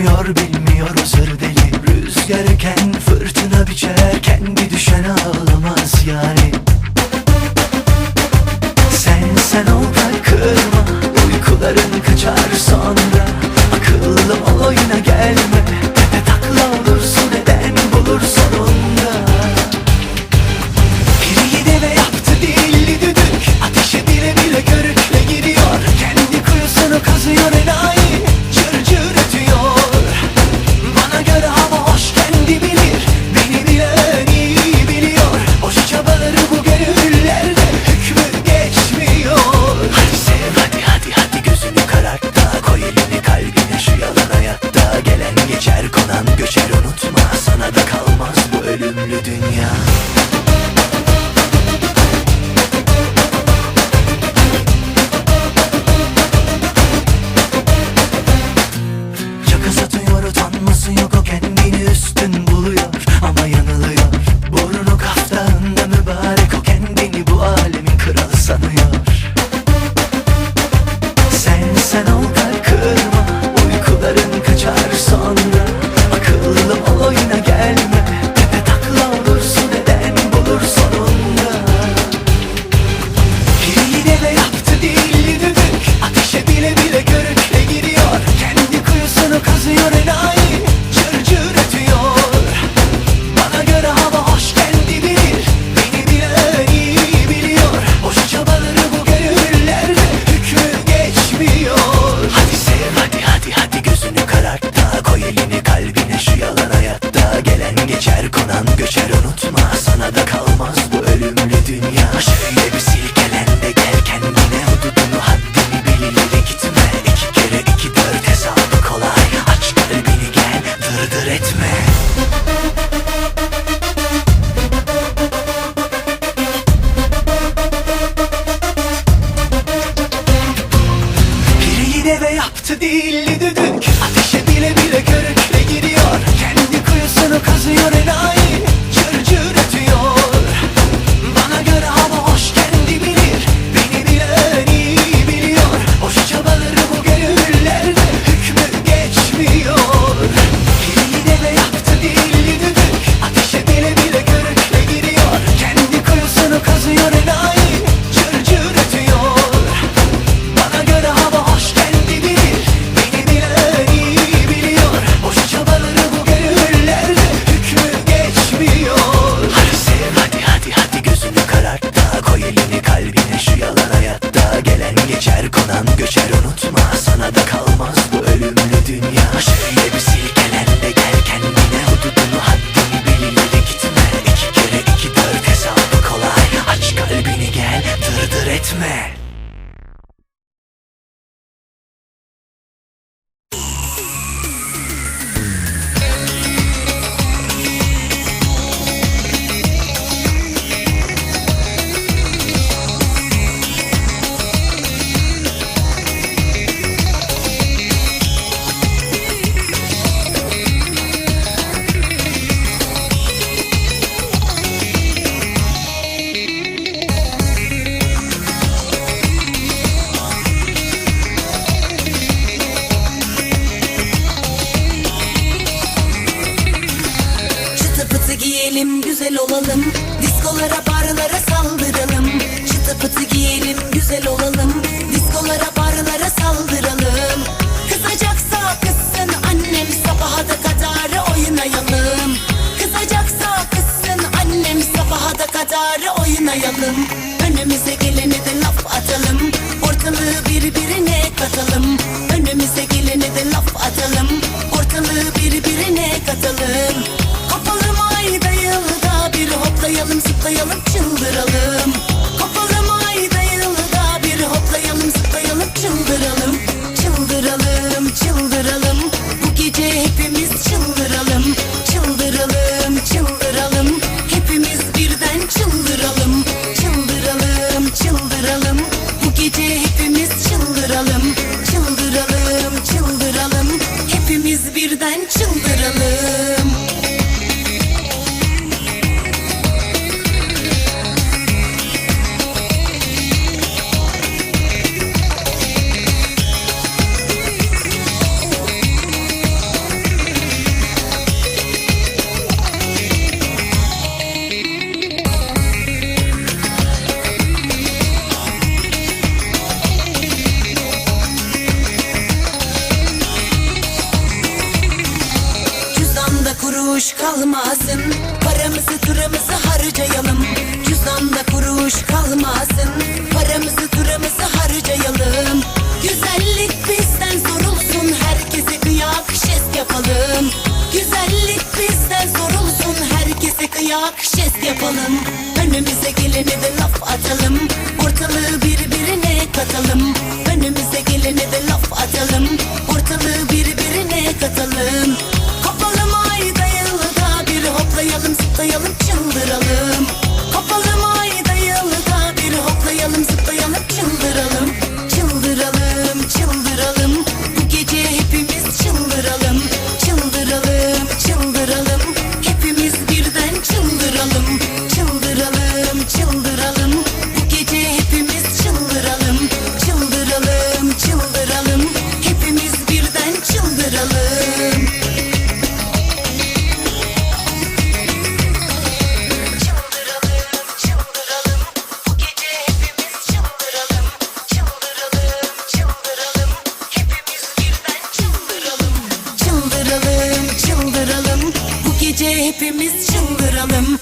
yapıyor bilmiyor özür deli. Rüzgar eken fırtına biçer Kendi düşen ağlamaz yani. Sen sen ol da kırma Uykuların kaçar sonra. Akıllım oyuna gelme. dünya. Şöyle bir olalım. Diskolara barlara saldıralım. Çıtı pıtı giyelim güzel olalım. Diskolara barlara saldıralım. Kızacaksa kızsın annem sabaha da kadar oynayalım. Kızacaksa kızsın annem sabaha da kadar oynayalım. Önümüze gelene de laf atalım. Ortalığı birbirine katalım. DJ hit the kalmasın Paramızı turamızı harcayalım. Cüzdanda kuruş kalmasın Paramızı turamızı harcayalım. Güzellik bizden sorulsun Herkese kıyak jest yapalım. Güzellik bizden sorulsun Herkese kıyak jest yapalım. Önümüze gelene de laf atalım Ortalığı birbirine katalım. Önümüze zıplayalım çıldıralım hepimiz çıldıralım.